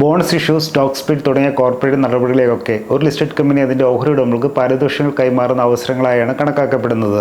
Bonus issue stock split തുടങ്ങിയ corporate നടപടികളെയൊക്കെ ഒരു ലിസ്റ്റഡ് കമ്പനി അതിന്റെ ഓഹരി ഉടമകൾക്ക് പാരിതോഷികങ്ങൾ കൈമാറുന്ന അവസരങ്ങളായാണ് കണക്കാക്കപ്പെടുന്നത്.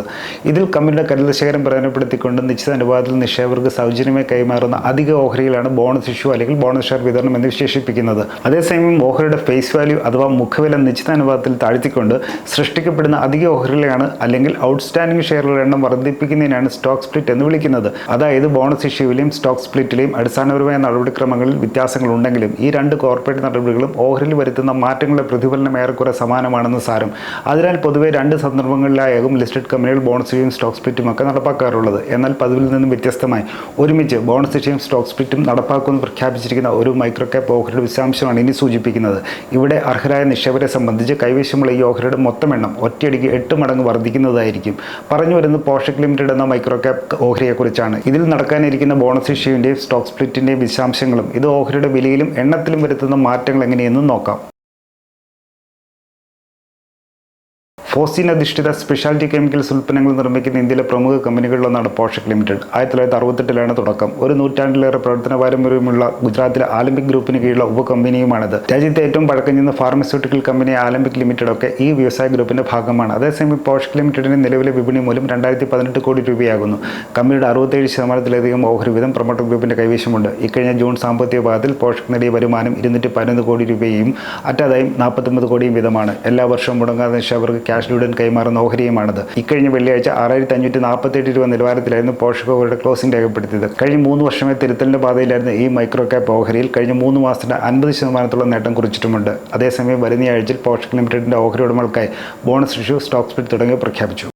ഇതിൽ കമ്പനിയുടെ കരുതൽ ശേഖരം പ്രയോജനപ്പെടുത്തിക്കൊണ്ട് നിശ്ചിത അനുപാതത്തിൽ നിക്ഷേപകർക്ക് സൗജന്യമായി കൈമാറുന്ന അധിക ഓഹരികളാണ് ബോണസ് ഇഷ്യൂ അല്ലെങ്കിൽ ബോണസ് ഷെയർ വിതരണം എന്ന് വിശേഷിപ്പിക്കുന്നത്. അതേസമയം ഓഹരിയുടെ ഫേസ് വാല്യൂ അഥവാ മുഖവില നിശ്ചിത അനുപാതത്തിൽ താഴ്ത്തിക്കൊണ്ട് സൃഷ്ടിക്കപ്പെടുന്ന അധിക ഓഹരികളെയാണ് അല്ലെങ്കിൽ ഔട്ട്സ്റ്റാൻഡിംഗ് ഷെയറുകളുടെ എണ്ണം വർദ്ധിപ്പിക്കുന്നതിനാണ് സ്റ്റോക്ക് സ്പ്ലിറ്റ് എന്ന് വിളിക്കുന്നത്. അതായത് ബോണസ് ഇഷ്യൂവിലെയും സ്റ്റോക്ക് സ്പ്ലിറ്റിലെയും അടിസ്ഥാനപരമായ നടപടിക്രമങ്ങളിൽ വ്യത്യാസങ്ങൾ ഉണ്ടെങ്കിലും ഈ രണ്ട് കോർപ്പറേറ്റ് നടപടികളും ഓഹരിൽ വരുത്തുന്ന മാറ്റങ്ങളുടെ പ്രതിഫലനം ഏറെക്കുറെ സമാനമാണെന്ന് സാരം. അതിനാൽ പൊതുവെ രണ്ട് സന്ദർഭങ്ങളിലായാകും ലിസ്റ്റഡ് കമ്പനികൾ ബോണസ് ഇഷ്യൂയും സ്റ്റോക്ക് സ്പ്ലിറ്റും ഒക്കെ നടപ്പാക്കാറുള്ളത്. എന്നാൽ പതിവിൽ നിന്നും വ്യത്യസ്തമായി ഒരുമിച്ച് ബോണസ് ഇഷ്യൂയും സ്റ്റോക്ക് സ്പ്ലിറ്റും നടപ്പാക്കുമെന്ന് പ്രഖ്യാപിച്ചിരിക്കുന്ന ഒരു മൈക്രോ ക്യാപ്പ് ഓഹരിയുടെ വിശദാംശമാണ് ഇനി സൂചിപ്പിക്കുന്നത്. ഇവിടെ അർഹരായ നിക്ഷേപരെ സംബന്ധിച്ച് കൈവശമുള്ള ഈ ഓഹരിയുടെ മൊത്തം എണ്ണം ഒറ്റയടിക്ക് എട്ട് മടങ്ങ് വർദ്ധിക്കുന്നതായിരിക്കും. പറഞ്ഞു വരുന്നത് പോഷക് ലിമിറ്റഡ് എന്ന മൈക്രോ ക്യാപ് ഓഹരിയെക്കുറിച്ചാണ്. ഇതിൽ നടക്കാനിരിക്കുന്ന ബോണസ് ഇഷ്യൂവിന്റെയും സ്റ്റോക്ക് സ്പ്ലിറ്റിന്റെയും വിശദാംശങ്ങളും ഇത് ഓഹരിയുടെ വിലയിലും എണ്ണത്തിലും വരുത്തുന്ന മാറ്റങ്ങൾ എങ്ങനെയെന്നും നോക്കാം. ഫോസിൻ അധിഷ്ഠിത സ്പെഷ്യാലിറ്റി കെമിക്കൽസ് ഉൽപ്പന്നങ്ങൾ നിർമ്മിക്കുന്ന ഇന്ത്യയിലെ പ്രമുഖ കമ്പനികളിലൊന്നാണ് പോഷക് ലിമിറ്റഡ് ആയിരത്തി തൊള്ളായിരത്തി അറുപത്തെട്ടിലാണ് തുടക്കം. ഒരു നൂറ്റാണ്ടിലേറെ പ്രവർത്തന പാരമ്പര്യമുള്ള ഗുജറാത്തിലെ ആലംബിക് ഗ്രൂപ്പിന് കീഴിലുള്ള ഉപകമ്പനിയുമാണിത്. രാജ്യത്തെ ഏറ്റവും പഴക്കം ചെന്ന ഫാർമസ്യൂട്ടിക്കൽ കമ്പനി ആലംബിക് ലിമിറ്റഡ് ഒക്കെ ഈ വ്യവസായ ഗ്രൂപ്പിന്റെ ഭാഗമാണ്. അതേസമയം പോഷക് ലിമിറ്റഡിന്റെ നിലവിലെ വിപണി മൂലം രണ്ടായിരത്തി പതിനെട്ട് കോടി രൂപയാകുന്നു. കമ്പനിയുടെ അറുപത്തേഴ് ശതമാനത്തിലധികം ഓഹരി വീതം പ്രൊമോട്ടർ ഗ്രൂപ്പിന്റെ കൈവശമുണ്ട്. ഇക്കഴിഞ്ഞ ജൂൺ സാമ്പത്തിക പാദത്തിൽ പോഷക് നേടിയ വരുമാനം ഇരുന്നൂറ്റി പതിനൊന്ന് കോടി രൂപയും അറ്റാദായം നാൽപ്പത്തൊമ്പത് കോടിയും വീതമാണ്. എല്ലാ വർഷവും മുടങ്ങാതെ നിക്ഷേപകർക്ക് ക്യാഷ് ഡിവിഡൻ കൈമാറുന്ന ഓഹരിയുമാണിത്. ഇക്കഴിഞ്ഞ വെള്ളിയാഴ്ച ആറായിരത്തി അഞ്ഞൂറ്റി നാൽപ്പത്തെട്ട് രൂപ നിലവാരത്തിലായിരുന്നു പോഷക ഓഹരിയുടെ ക്ലോസിംഗ് രേഖപ്പെടുത്തിയത്. കഴിഞ്ഞ മൂന്ന് വർഷമേ തിരുത്തലിന്റെ പാതയിലായിരുന്ന ഈ മൈക്രോ ക്യാപ്പ് ഓഹരിയിൽ. കഴിഞ്ഞ മൂന്ന് മാസത്തിന്റെ അൻപത് ശതമാനത്തോളം നേട്ടം കുറിച്ചിട്ടുമുണ്ട്. അതേസമയം വരുന്ന ആഴ്ചയിൽ പോഷക് ലിമിറ്റഡിന്റെ ഓഹരി ഉടമകൾക്കായി ബോണസ് ഇഷ്യൂ സ്റ്റോക്ക് സ്പ്ലിറ്റ് തുടങ്ങിയവ പ്രഖ്യാപിച്ചു.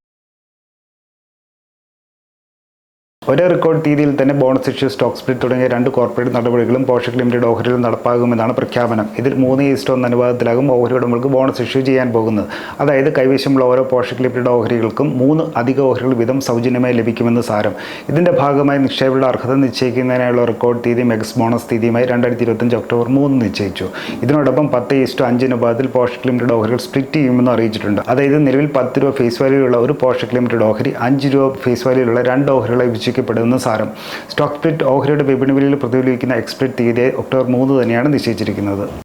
ഒരേ റെക്കോർഡ് തീയതിയിൽ തന്നെ ബോണസ് ഇഷ്യൂ സ്റ്റോക്ക് സ്പ്ലിറ്റ് തുടങ്ങിയ രണ്ട് കോർപ്പറേറ്റ് നടപടികളും പോഷക് ലിമിറ്റഡ് ഓഹരിയിൽ നടപ്പാകുമെന്നാണ് പ്രഖ്യാപനം. ഇതിൽ മൂന്ന് ഈസ്റ്റ് ഒന്ന് അനുപാതത്തിലാകും ഓഹരി ഉടമകൾക്ക് ബോണസ് ഇഷ്യൂ ചെയ്യാൻ പോകുന്നത്. അതായത് കൈവശമുള്ള ഓരോ പോഷക് ലിമിറ്റഡ് ഓഹരികൾക്കും മൂന്ന് അധിക ഓഹരികൾ വിധം സൗജന്യമായി ലഭിക്കുമെന്ന് സാരം. ഇതിന്റെ ഭാഗമായി നിക്ഷേപയുടെ അർഹത നിശ്ചയിക്കുന്നതിനായുള്ള റെക്കോർഡ് തീയതി മെക്സ് ബോണസ് തീയതിയുമായി രണ്ടായിരത്തി ഇരുപത്തഞ്ച് ഒക്ടോബർ മൂന്ന് നിശ്ചയിച്ചു. ഇതിനോടൊപ്പം പത്ത് ഈസ്റ്റ് അഞ്ച് അനുപാതത്തിൽ പോഷക് ലിമിറ്റഡ് ഓഹരികൾ സ്പ്ലിറ്റ് ചെയ്യുമെന്ന് അറിയിച്ചിട്ടുണ്ട്. അതായത് നിലവിൽ പത്ത് രൂപ ഫേസ് വാല്യൂ ഉള്ള ഒരു പോഷക് ലിമിറ്റഡ് ഓഹരി അഞ്ച് രൂപ ഫേസ് വാല്യൂ ഉള്ള രണ്ട് ഓഹരികളെ വിഭജിക്കപ്പെടുമെന്ന് സാരം. സ്റ്റോക്ക് സ്പ്ലിറ്റ് ഓഹരിയുടെ വിപണി വിലയിൽ പ്രതിഫലിക്കുന്ന എക്സ്പ്ലിറ്റ് തീയതി ഒക്ടോബർ മൂന്ന് തന്നെയാണ് നിശ്ചയിച്ചിരിക്കുന്നത്.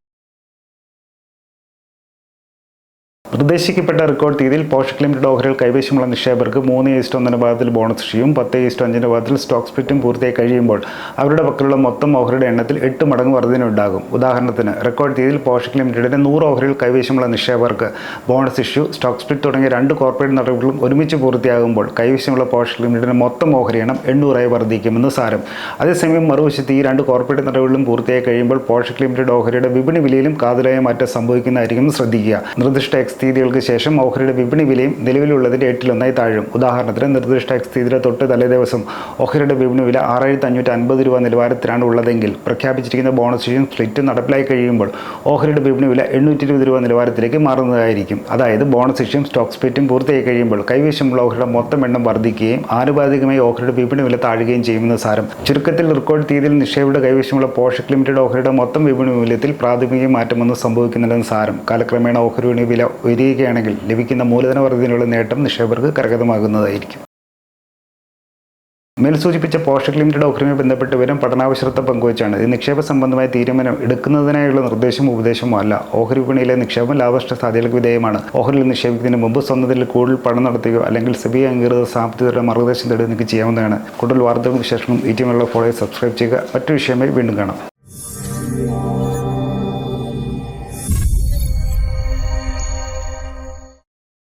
നിർദ്ദേശിക്കപ്പെട്ട റെക്കോർഡ് തീയതിയിൽ പോഷക് ലിമിറ്റഡ് ഓഹരികൾ കൈവശമുള്ള നിക്ഷേപകർക്ക് മൂന്ന് ഈസ്റ്റ് ഒന്നിന് ഭാഗത്തിൽ ബോണസ് ഇഷ്യൂയും പത്ത് ഈസ്റ്റ് അഞ്ചിന്റെ ഭാഗത്തിൽ സ്റ്റോക്ക് സ്പ്ലിറ്റും പൂർത്തിയായി കഴിയുമ്പോൾ അവരുടെ പക്കലുള്ള മൊത്തം ഓഹരിയുടെ എണ്ണത്തിൽ എട്ട് മടങ്ങ് വർധനയുണ്ടാകും. ഉദാഹരണത്തിന് റെക്കോർഡ് തീയതിയിൽ പോഷക് ലിമിറ്റഡിന്റെ നൂറ് ഓഹരികൾ കൈവശമുള്ള നിക്ഷേപകർക്ക് ബോണസ് ഇഷ്യൂ സ്റ്റോക്ക് സ്പ്ലിറ്റ് തുടങ്ങിയ രണ്ട് കോർപ്പറേറ്റ് നടപടികളും ഒരുമിച്ച് പൂർത്തിയാകുമ്പോൾ കൈവശമുള്ള പോഷക് ലിമിറ്റഡിന്റെ മൊത്തം ഓഹരി എണ്ണം എണ്ണൂറായി വർദ്ധിക്കുമെന്ന് സാരം. അതേസമയം മറുവശത്ത് ഈ രണ്ട് കോർപ്പറേറ്റ് നടപടികളും പൂർത്തിയായി കഴിയുമ്പോൾ പോഷക് ലിമിറ്റഡ് ഓഹരിയുടെ വിപണി വിലയിലും കാതലായ മാറ്റം സംഭവിക്കുന്നതായിരിക്കും ശ്രദ്ധിക്കുക. നിർദ്ദിഷ്ട എക്സ് തീയതികൾക്ക് ശേഷം ഓഹരിയുടെ വിപണി വിലയും നിലവിലുള്ളതിന്റെ എട്ടിലൊന്നായി താഴും. ഉദാഹരണത്തിന് നിർദ്ദിഷ്ട എക്സ് തീയതിയുടെ തൊട്ട് തലേദിവസം ഓഹരിയുടെ വിപണി വില ആറായിരത്തി അഞ്ഞൂറ്റി അൻപത് രൂപ നിലവാരത്തിലാണ് ഉള്ളതെങ്കിൽ പ്രഖ്യാപിച്ചിരിക്കുന്ന ബോണസ് ഇഷ്യൂ സ്പ്ലിറ്റ് നടപ്പിലായി കഴിയുമ്പോൾ ഓഹരിയുടെ വിപണി വില എണ്ണൂറ്റി ഇരുപത് രൂപ നിലവാരത്തിലേക്ക് മാറുന്നതായിരിക്കും. അതായത് ബോണസ് ഇഷ്യൂം സ്റ്റോക്ക് സ്പ്ലിറ്റും പൂർത്തിയായി കഴിയുമ്പോൾ കൈവശമുള്ള ഓഹരിയുടെ മൊത്തം എണ്ണം വർദ്ധിക്കുകയും ആനുപാതികമായി ഓഹരിയുടെ വിപണി വില താഴുകയും ചെയ്യുമെന്ന് സാരം. ചുരുക്കത്തിൽ റെക്കോർഡ് തീയതിയിൽ നിക്ഷേപയുടെ കൈവശമുള്ള പോഷക് ലിമിറ്റഡ് ഓഹരിയുടെ മൊത്തം വിപണി മൂല്യത്തിൽ പ്രാഥമിക മാറ്റമൊന്നും സംഭവിക്കുന്നില്ലെന്ന് സാരം. കാലക്രമേണ ഓഹരി വിപണി വില ഉയരുകയാണെങ്കിൽ ലഭിക്കുന്ന മൂലധന വർദ്ധനയുള്ള നേട്ടം നിക്ഷേപകർക്ക് കരഗതമാകുന്നതായിരിക്കും മേൽ സൂചിപ്പിച്ച പോഷക് ലിമിറ്റഡ് ഓഫറുമായി ബന്ധപ്പെട്ട് വരും പഠനാവശ്യത്തെ പങ്കുവച്ചാണ്. ഇത് നിക്ഷേപ സംബന്ധമായ തീരുമാനം എടുക്കുന്നതിനായുള്ള നിർദ്ദേശമോ ഉപദേശമോ അല്ല. ഓഹരി വിപണിയിലെ നിക്ഷേപം ലാഭനഷ്ട സാധ്യതകൾക്ക് വിധേയമാണ്. ഓഹരിയിൽ നിക്ഷേപിക്കുന്നതിന് മുമ്പ് സ്വന്തത്തിൽ കൂടുതൽ പണം നടത്തുകയോ അല്ലെങ്കിൽ സെബി അംഗീകൃത സാമ്പത്തികരുടെ മാർഗദർശനം തേടി നിങ്ങൾക്ക് ചെയ്യാവുന്നതാണ്. കൂടുതൽ വാർത്തകളും വിശേഷങ്ങളും ഈ ടീമിലുള്ള ഫോളോ സബ്സ്ക്രൈബ് ചെയ്യുക. മറ്റു വിഷയമായി വീണ്ടും കാണാം.